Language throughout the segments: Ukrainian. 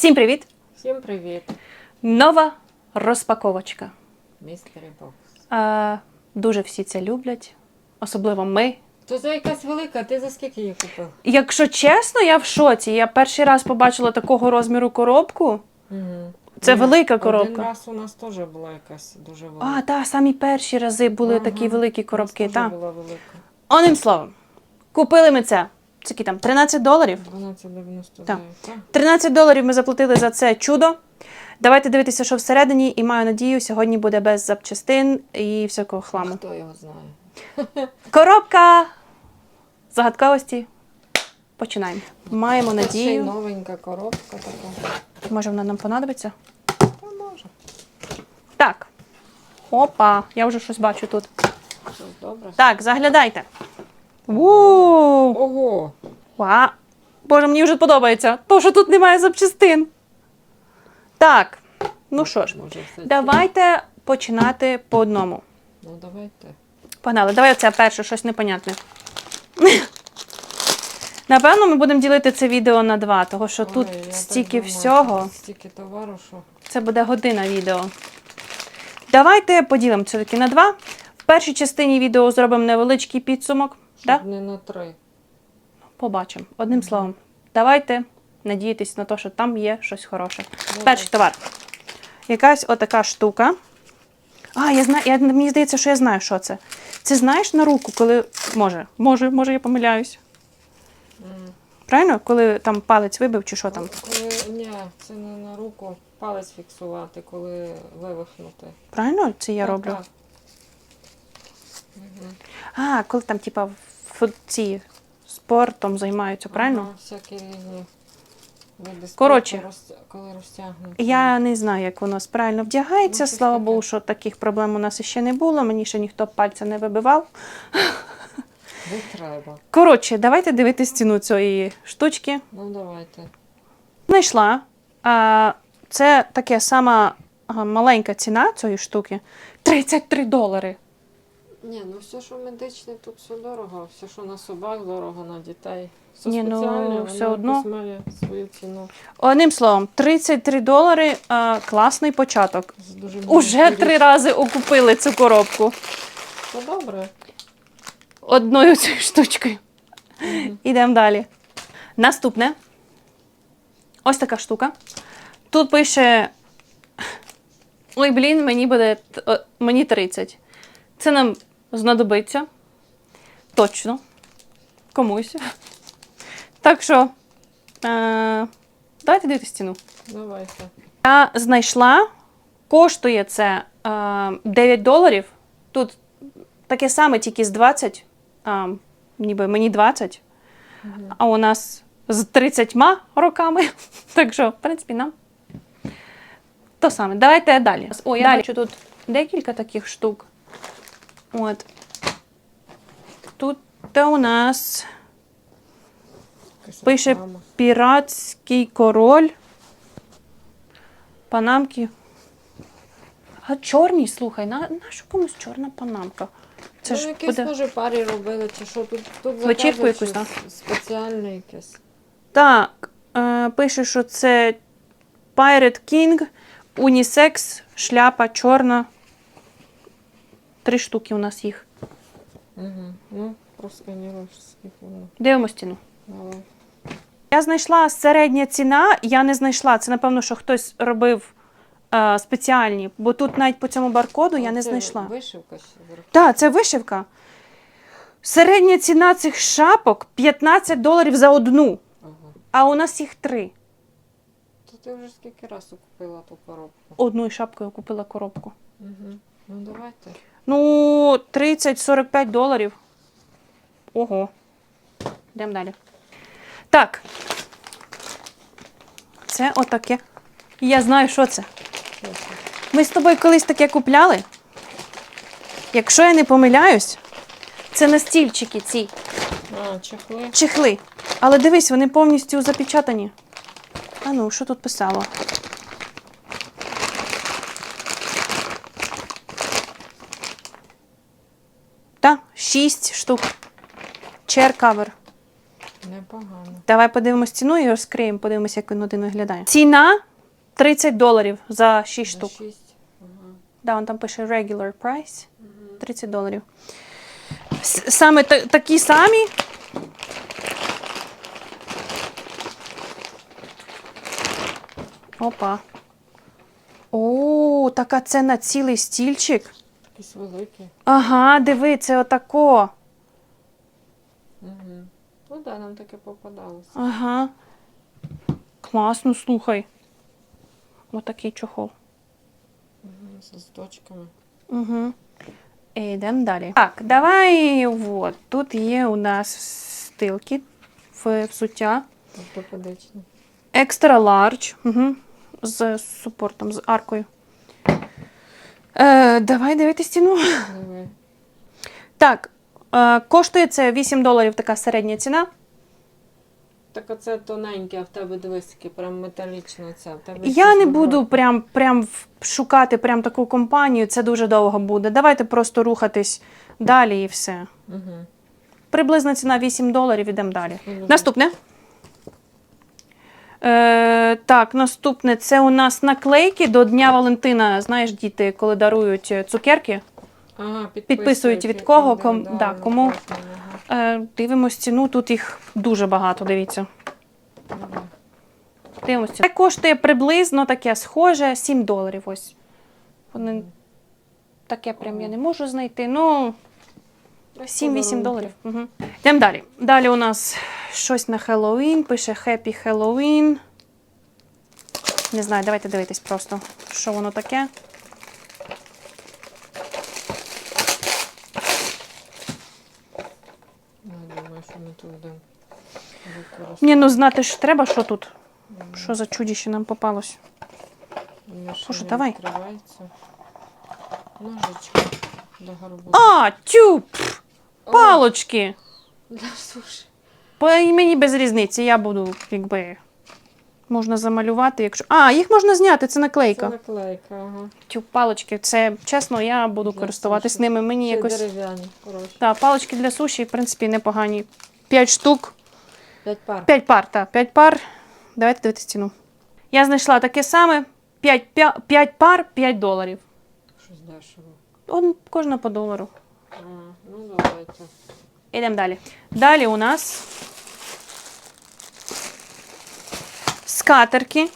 Всім привіт! Всім привіт, Нова розпаковочка. містері Бокс. Дуже всі це люблять, особливо ми. То за якась велика, ти за скільки її купив? Якщо чесно, я в шоці. Я перший раз побачила такого розміру коробку. Угу. Це велика Один коробка. раз у нас теж була якась дуже велика. А, так, самі перші рази були Ага, такі великі коробки. У нас Та. була велика. Одним словом, купили ми це. Це там 13 доларів. 12,99. Так. Так. 13 доларів ми заплатили за це чудо. Давайте дивитися, що всередині, і маю надію, сьогодні буде без запчастин і всякого хламу. Хто його знає? Коробка загадковості. Починаємо. Маємо Це ще новенька коробка така. Може, вона нам понадобиться? Може. Так. Опа, я вже щось бачу тут. Добре. Так, заглядайте. Ву! Ого! Ва! Боже, мені вже подобається. То, що тут немає запчастин. Так. Ну що ж, Може давайте починати по одному. Ну давайте. Погнали, давай оце перше, щось непонятне. Напевно, ми будемо ділити це відео на два, тому що тут Ой, я так стільки думаю, всього. тут Стільки товару, що. Це буде година відео. Давайте поділимо це таки на два. В першій частині відео зробимо невеличкий підсумок. Да? Не на три. Побачимо. Одним словом, давайте надіятися на те, що там є щось хороше. Перший товар. Якась отака штука. А, я знаю, я, мені здається, що я знаю, що це. Це знаєш на руку, коли. Може, може, може, я помиляюсь. М. Правильно? Коли там палець вибив чи що там. Коли, ні, це не на руку палець фіксувати, коли вивихнути. Правильно це я Так, роблю? так. А, коли там, типа, в ці спортом займаються, правильно? Ага, всякі різні види спорту, Коротше. роз- коли розтягнуті. Я не знаю, як воно правильно вдягається. Ну, щось Слава таке. Богу, що таких проблем у нас ще не було. Мені ще ніхто пальця не вибивав. Не треба. Коротше, давайте дивитись ціну цієї штучки. Ну давайте. Знайшла. А, це таке сама а, маленька ціна цієї штуки 33 долари. Ні, ну все, що медичне, тут все дорого. Все, що на собак дорого, на дітей. Все Ні, ну, спеціальне, все воно одно. якось має свою ціну. Одним словом, 33 долари а, класний початок. Дуже Уже маленької три річ. рази окупили цю коробку Та добре. одною цією штучкою. Ідемо далі. Наступне. Ось така штука. Тут пише. Ой, блін, мені буде т- о, мені 30. Це нам знадобиться. Точно. Комусь. Так що. Е- давайте дивитися ціну. Давайте. Я знайшла, коштує це е, 9 доларів. Тут таке саме, тільки з 20. А, ніби мені 20, Мгм. а у нас з 30 роками. Так що, в принципі, нам то саме. Давайте далі. О, я бачу тут декілька таких штук. От. Тут у нас Пише піратський король. Панамки. А чорні, слухай, на, на що комусь чорна панамка? Це ну, ж якісь буде. може парі робили, чи що тут, тут Вечірку якусь, щось спеціальне якесь. Так, е, пише, що це Pirate King, унісекс, шляпа чорна. Три штуки у нас їх. Угу. Ну, просканіруєш скільки воно. Дивимо стіну. Давай. Я знайшла середня ціна, я не знайшла. Це, напевно, що хтось робив е, спеціальні, бо тут навіть по цьому баркоду я А не це знайшла. Вишивка ще зверху. Так, це вишивка. Середня ціна цих шапок 15 доларів за одну, Ага. а у нас їх три. То ти вже скільки разів купила ту коробку? Одною шапкою купила коробку. Угу. Ну давайте. Ну, 30-45 доларів. Ого. Йдемо далі. Так. Це отаке. Я знаю, що це. Ми з тобою колись таке купляли. Якщо я не помиляюсь, це настільчики ці А, чехли. чехли. Але дивись, вони повністю запечатані. А ну, що тут писало? Та, шість штук. Chair cover. Непогано. Давай подивимось ціну і розкриємо, подивимося, як він один виглядає. Ціна 30 доларів за 6 За штук. шість. Ага. Да, он там пише regular price. 30 доларів. Саме та- такі самі. Опа. О, така це на цілий стільчик. Якісь великі. Ага, диви, це отако. Угу. Ну так, да, нам таке попадалося. Ага. Класно, слухай. Отакий чохол. Угу. З листочками. Угу. Йдемо далі. Так, давай. От, тут є у нас стилки в взуття. Ортопедичні. Extra large. Угу. З супортом, з аркою. Е, давай дивитись ціну. Так, е, коштує це 8 доларів така середня ціна. Так оце тоненьке, а в тебе дивись, таке прям металічне це. В тебе Я не буду прям, прям в- шукати прям таку компанію, це дуже довго буде. Давайте просто рухатись далі і все. Угу. Приблизна ціна 8 доларів, ідемо далі. Наступне. Е, так, наступне це у нас наклейки до Дня Валентина. Знаєш, діти, коли дарують е, цукерки. Ага, Підписують від кого, ком- да, кому. Е, дивимось ціну, тут їх дуже багато, дивіться. Ага. Дивимось. Це коштує приблизно таке схоже 7 доларів. Ось. Вони таке прям я не можу знайти. Ну, 7-8 доларів. Угу. Йдемо далі. Далі у нас щось на Хеллоуін. Пише Happy Halloween. Не знаю, давайте дивитись просто, що воно таке. Я думаю, що ми тут будемо використовувати. Ні, ну знати ж треба, що тут. Що за чудіще нам попалось. Слушай, давай. Гарбуза. А, тю! Палочки! Для суші. По мені без різниці, я буду, якби. Можна замалювати, якщо. А, їх можна зняти, це Це наклейка. наклейка, ага. Тю, палочки, це чесно, я буду Для користуватись суші. ними. Мені Ще якось. дерев'яні, хороші. Так, палочки для суші, в принципі, непогані. П'ять штук. П'ять пар. П'ять пар, так, п'ять пар. Давайте дивитися ціну. Я знайшла таке саме: п'ять, п'я- п'ять пар, 5 доларів. Щось дешево. Он, кожна по долару. А, ну давайте. Ідемо далі. Далі у нас скатерки.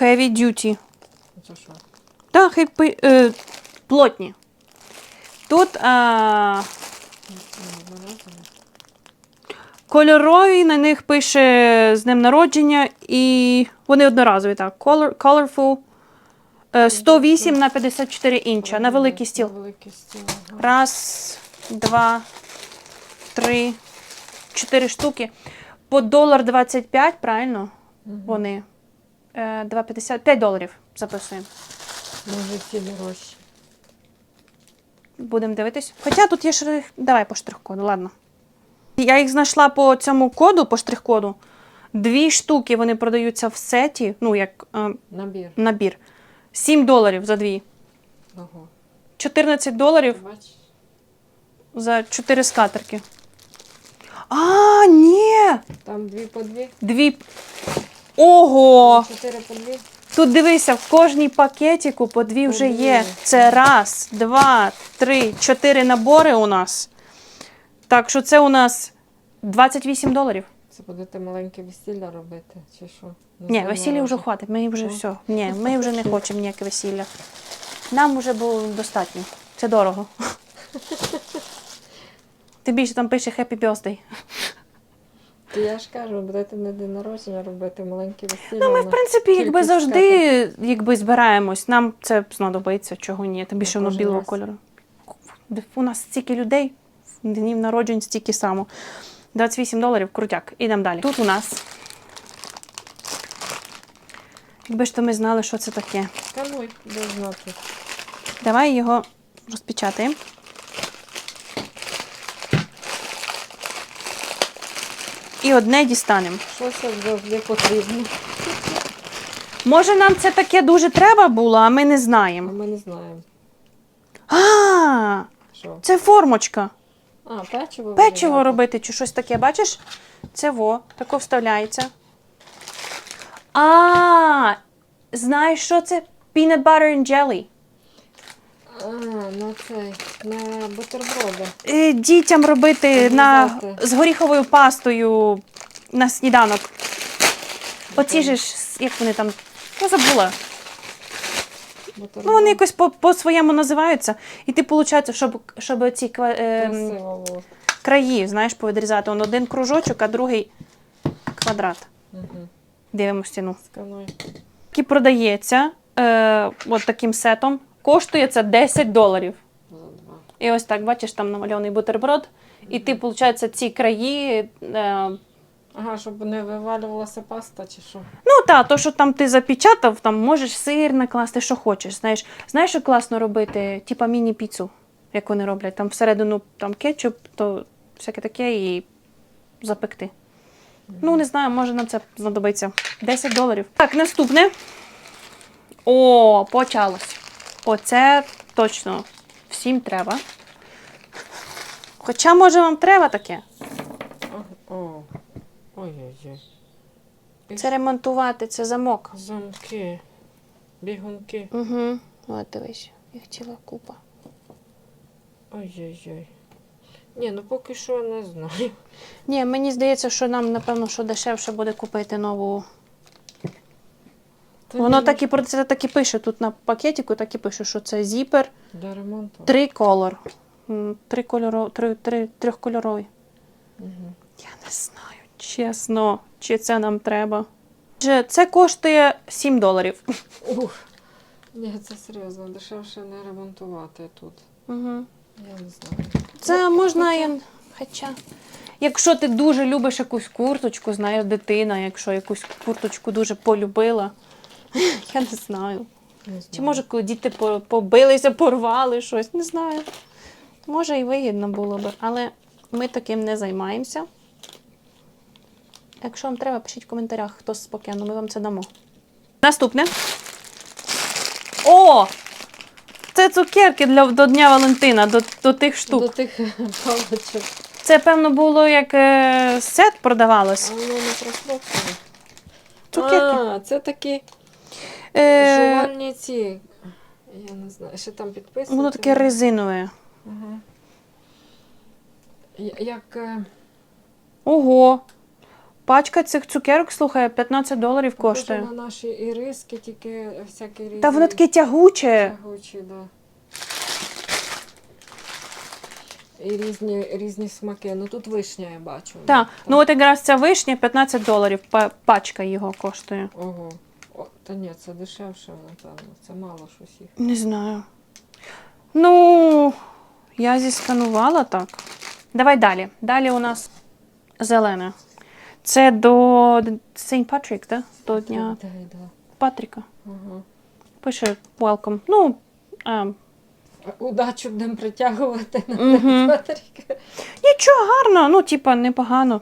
Heavy Duty. Це що? Так, хепі, е, плотні. Тут а, кольорові, на них пише з днем народження, і вони одноразові, так. Color, colorful. Е, 108 на 54 інча на великий стіл. Великий стіл. Раз, два, три, чотири штуки. По долар 25, правильно? Вони. Е, 2,50, 5 доларів записуємо. Може ці дорожчі. Будемо дивитись. Хоча тут є штрих. Давай по штрих-коду, ладно. Я їх знайшла по цьому коду, по штрих-коду. Дві штуки вони продаються в сеті, ну, як е, Набір. набір. 7 доларів за дві. Ого. 14 доларів Бачиш? за 4 скатерки. А, ні! Там дві по дві. Дві. Ого! Чотири по дві. Тут дивися, в кожній пакетику по дві вже є. Це раз, два, три, чотири набори у нас. Так що це у нас 28 доларів. Це будете маленьке весілля робити, чи що? Не Ні, знаю, весілля вже хватить, ми вже Ну. все. Ні, ми вже не хочемо ніяке весілля. Нам вже було достатньо. Це дорого. Тим більше там пише Happy Birthday. То я ж кажу, будете на день народження робити маленьке весілля. Ну, ми, в принципі, якби завжди якби збираємось. Нам це знадобиться, чого ні. Тим більше воно кожен білого раз. кольору. У нас стільки людей, днів народжень стільки само. 28 доларів, крутяк. Ідемо далі. Тут у нас. Якби ж то ми знали, що це таке. Скануй, де знати. Давай його розпечатаємо. І одне дістанемо. Щось як завжди потрібно. Може, нам це таке дуже треба було, а ми не знаємо. А ми не знаємо. А, Що? це формочка. А, печиво. Печиво робити чи щось таке, бачиш? Це во, тако вставляється. А, знаєш, що це? Peanut butter and jelly. А, на цей, на бутерброди. Е, Дітям робити на, Обрізати. з горіховою пастою на сніданок. Оці ж, як вони там, я забула. Ну, вони якось по- по-своєму називаються. І ти, виходить, щоб, щоб ці е, краї, знаєш, повідрізати. Он один кружочок, а другий квадрат. Угу. Дивимося ціну. Скануй. Який продається е, от таким сетом. Коштує це 10 доларів. І ось так, бачиш, там намальований бутерброд. І ти, виходить, ці краї. Е, Ага, щоб не вивалювалася паста чи що. ну та, то, що там ти запечатав, там можеш сир накласти, що хочеш. Знаєш, знаєш, що класно робити? Типа міні-піцу, як вони роблять. Там всередину там кетчуп, то всяке таке і запекти. Ну, не знаю, може нам це знадобиться. 10 доларів. Так, наступне. О, почалось. Оце точно всім треба. Хоча, може, вам треба таке. О. Ой-ой-ой. Це ремонтувати, це замок. Замки. Бігунки. Угу. От дивись, їх ціла купа. Ой-ой-ой. Ні, ну поки що не знаю. Ні, мені здається, що нам, напевно, що дешевше буде купити нову. Та Воно ні, так і про це так і пише. Тут на пакетику так і пише, що це зіпер Для ремонту. три колор. Три кольоро, три, три, трьохкольоровий. Угу. Я не знаю, чесно, чи це нам треба. Отже, Це коштує 7 доларів. Ух. Ні, це серйозно, дешевше не ремонтувати тут. Угу. Я не знаю. Це Ну, можна. хоча- Хоча. Якщо ти дуже любиш якусь курточку, знаєш, дитина, якщо якусь курточку дуже полюбила, я не знаю. Не Чи знаю. може, коли діти по- побилися, порвали щось, не знаю. Може, і вигідно було би, але ми таким не займаємося. Якщо вам треба, пишіть в коментарях, хто з спокійно, ми вам це дамо. Наступне. О! Це цукерки для, до Дня Валентина, до, до тих штук. До тих паличок. Це, певно, було як е, сет продавалось. А воно не прослухає. Цукерки. А, це такі Е, жувальні ці. Я не знаю, що там підписано. воно таке резинове. Ага. Я- Як е, Ого. Пачка цих цукерок, слухай, 15 доларів коштує. на наші іриски, тільки всякі різні. Та воно таке тягуче. тягучі, да. І різні, різні смаки. Ну тут вишня я бачу. Так, ну от якраз ця вишня 15 доларів, пачка його коштує. Ого. О, та ні, це дешевше, напевно. Це мало щось їх. Не знаю. Ну, я зісканувала так. Давай далі. Далі у нас зелене. Це до St. Patrick, да? До Дня Да, да. Патріка. Ага. Пише welcome. Ну, а, Удачу будемо притягувати на Мгм. Патріка. нічого гарно, ну, типа, непогано.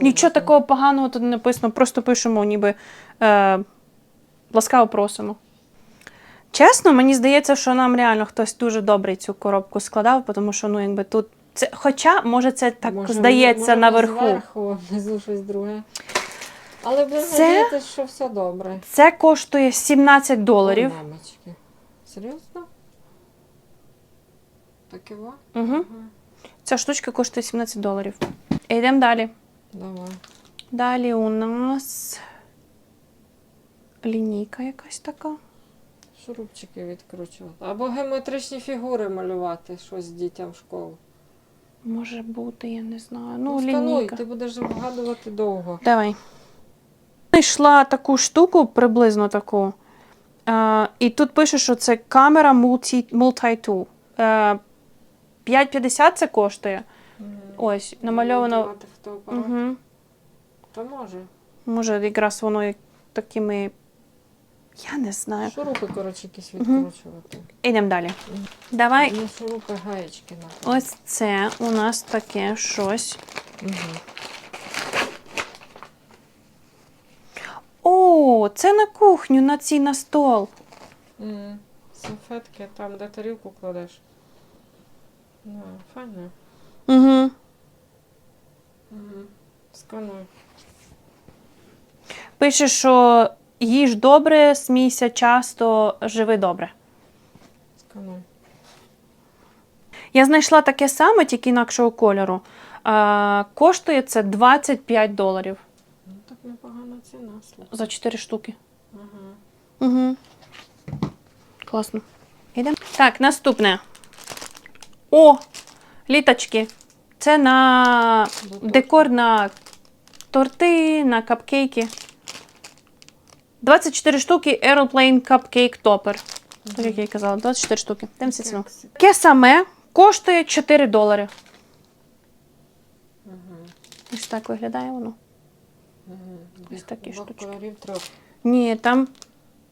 Нічого такого поганого тут не написано, просто пишемо, ніби е, ласкаво просимо. Чесно, мені здається, що нам реально хтось дуже добрий цю коробку складав, тому що ну, якби тут. Це, хоча, може, це так Може, здається може, наверху. Зверху, внизу щось друге. Але Це- надіятися, що все добре. Це коштує 17 доларів. О, мамочки. Серйозно? Таке во? Угу. Ага. Ця штучка коштує 17 доларів. Йдемо далі. Давай. Далі у нас лінійка якась така. Шурупчики відкручувати. Або геометричні фігури малювати щось дітям в школу. Може бути, я не знаю. Ну, скануй, лінійка. ти будеш вгадувати довго. Давай. Знайшла таку штуку, приблизно таку. Е, і тут пише, що це камера multi, multi-tool. Е, 5,50 це коштує. Ось, намальовано. Монтувати фотоапарат. Угу. Та може. Може, якраз воно як такими. Я не знаю. Шурупи, коротше, якісь відкручувати. Ідемо далі. Давай. Не шурупи, гаєчки напевно. Ось це у нас таке щось. Угу. О, це на кухню, на цій на стол. Салфетки там, де тарілку кладеш. Ну, файно. Угу. Угу. Скануй. Пише, що їж добре, смійся часто, живи добре. Я знайшла таке саме, тільки інакшого кольору. А, коштує це 25 доларів Ну так непогана ціна, слухай. за 4 штуки. Ага. Угу. Класно. Йдемо. Так, наступне. О! Літочки. Це на декор на торти, на капкейки. 24 штуки Aeroplane Cupcake Topper. Так як я і казала, 24 штуки. Дивимося ціну. Таке саме коштує 4 долари. Ось так виглядає воно. Ось такі штучки. кольорів трьох. Ні, там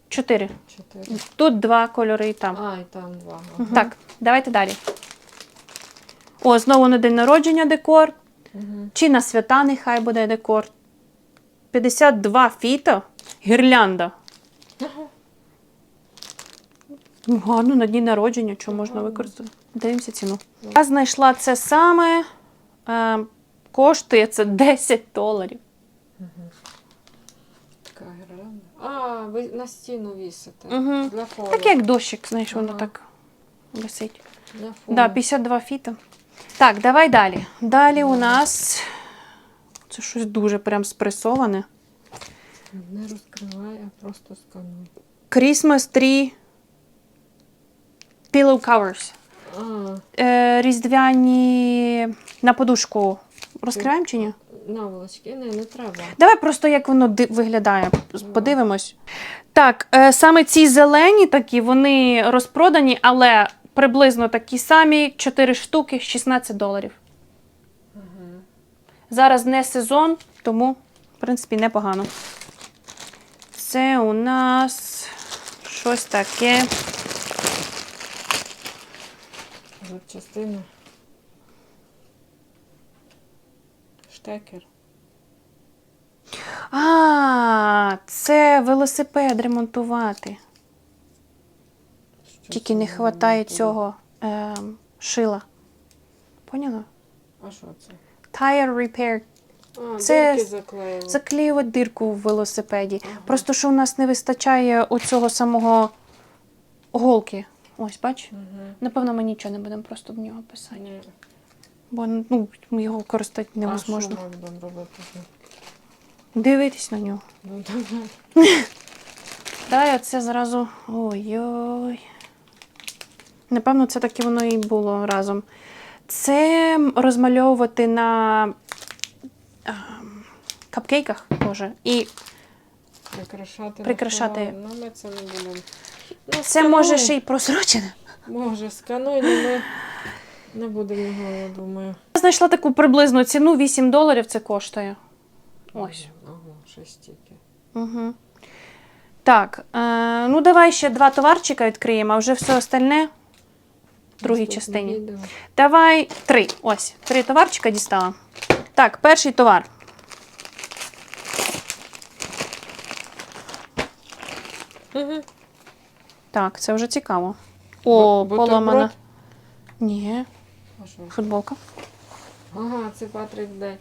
4. Чотири. Тут два кольори і там. А, і там два. Ага. Так, давайте далі. О, знову на день народження декор. Угу. Чи на свята нехай буде декор. 52 фіта. Гірлянда. Ну, гарно на дні народження, що можна використати. Дивимося ціну. Я знайшла це саме. Е, коштує це 10 доларів. Така гірлянда. А, ви на стіну вісите. Мгм. Для фону. Так як дощик, знаєш, воно Ага. так висить. Для фону. Да, 52 фіта. Так, давай далі. Далі у нас. Це щось дуже прям спресоване. Не розкривай, а просто скануй. Christmas Tree Pillow Covers. А, Е, різдвяні на подушку. Розкриваємо чи ні? наволочки. Не, не треба. Давай просто як воно ди- виглядає. Подивимось. Так, е, саме ці зелені такі, вони розпродані, але приблизно такі самі 4 штуки 16 доларів. Зараз не сезон, тому, в принципі, непогано. Це у нас щось таке. Запчастина. Штекер. А, це велосипед ремонтувати. Що Тільки не вистачає цього е, шила. Поняла? А що це? Tire repair. А, Це дірки заклеїли. Заклеювати дирку в велосипеді. Ага. Просто що у нас не вистачає оцього самого голки. Ось, бач? Угу. Напевно, ми нічого не будемо просто в нього писати. Ні. Бо ну, його користати невозможно. А що ми будемо робити? Дивитись на нього. Ну, давай. Дай оце зразу. Ой-ой. Напевно, це таки воно і було разом. Це розмальовувати на капкейках, Боже. І Прикрашати. Прикрашати. Ну, ми це не будемо. Ну, це може ще й просрочене. Може, скануй, але ми не будемо його, я думаю. Я знайшла таку приблизну ціну 8 доларів це коштує. Ось. Ага, щось тільки. Угу. Так, е, ну давай ще два товарчика відкриємо, а вже все остальне в другій Наступне частині. відео. Давай три. Ось, три товарчика дістала. Так, перший товар. Мгм. Так, це вже цікаво. О, Бу- поломана. бутерброд? Ні, А що? футболка. Ага, це Патрик Дей.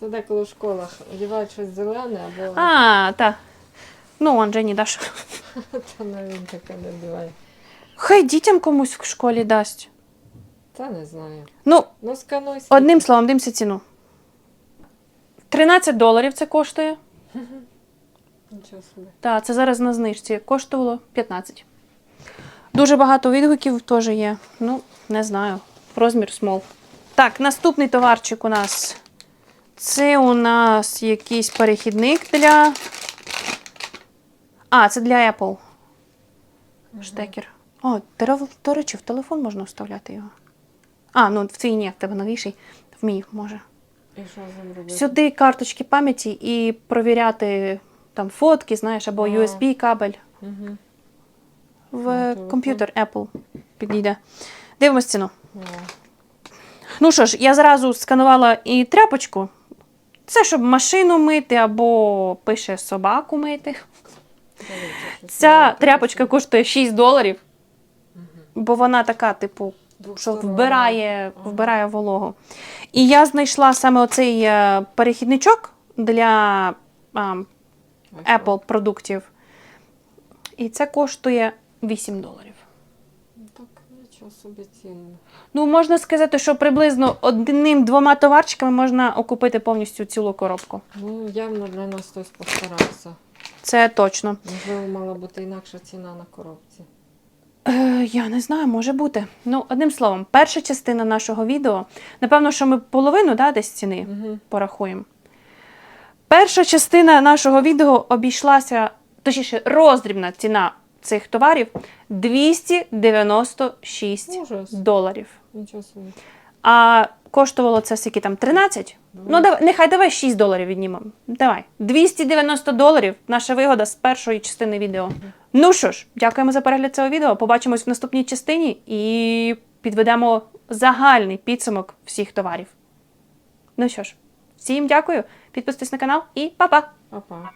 Це деколи в школах одягають щось зелене або А, так. Ну, он Джені даш. та не він таке не одягає. Хай дітям комусь в школі дасть. Та не знаю. Ну, Ну скануй. скільки. одним словом, дивимося ціну. 13 доларів це коштує. Нічого собі. Так, це зараз на знижці. Коштувало 15. Дуже багато відгуків теж є. Ну, не знаю. Розмір small. Так, наступний товарчик у нас. Це у нас якийсь перехідник для. А, це для Apple. Штекер. О, до речі, в телефон можна вставляти його. А, ну в цій ні, в тебе новіший. В мій може. І що з ним робити? Сюди карточки пам'яті і провіряти там фотки, знаєш, або Ага. USB кабель Угу. в телефон. комп'ютер Apple підійде. Дивимось ціну. О, Ну що ж, я зразу сканувала і тряпочку. Це щоб машину мити або пише собаку мити. Ця тряпочка коштує 6 доларів, бо вона така, типу, що вбирає, вбирає вологу. І я знайшла саме оцей е, перехідничок для а, Apple продуктів. І це коштує 8 доларів. Так, нічого собі цінно. Ну, можна сказати, що приблизно одним-двома товарчиками можна окупити повністю цілу коробку. Ну, явно для нас хтось постарався. Це точно. Можливо, мала бути інакша ціна на коробці. Е, я не знаю, може бути. Ну, одним словом, перша частина нашого відео. Напевно, що ми половину да, десь ціни Угу. порахуємо. Перша частина нашого відео обійшлася, точніше, роздрібна ціна цих товарів 296 Ужас. доларів. А коштувало це скільки там 13? Ну, давай, нехай давай 6 доларів віднімемо. Давай. 290 доларів наша вигода з першої частини відео. Ну що ж, дякуємо за перегляд цього відео. Побачимось в наступній частині і підведемо загальний підсумок всіх товарів. Ну що ж, всім дякую, підписуйтесь на канал і па-па! Па-па!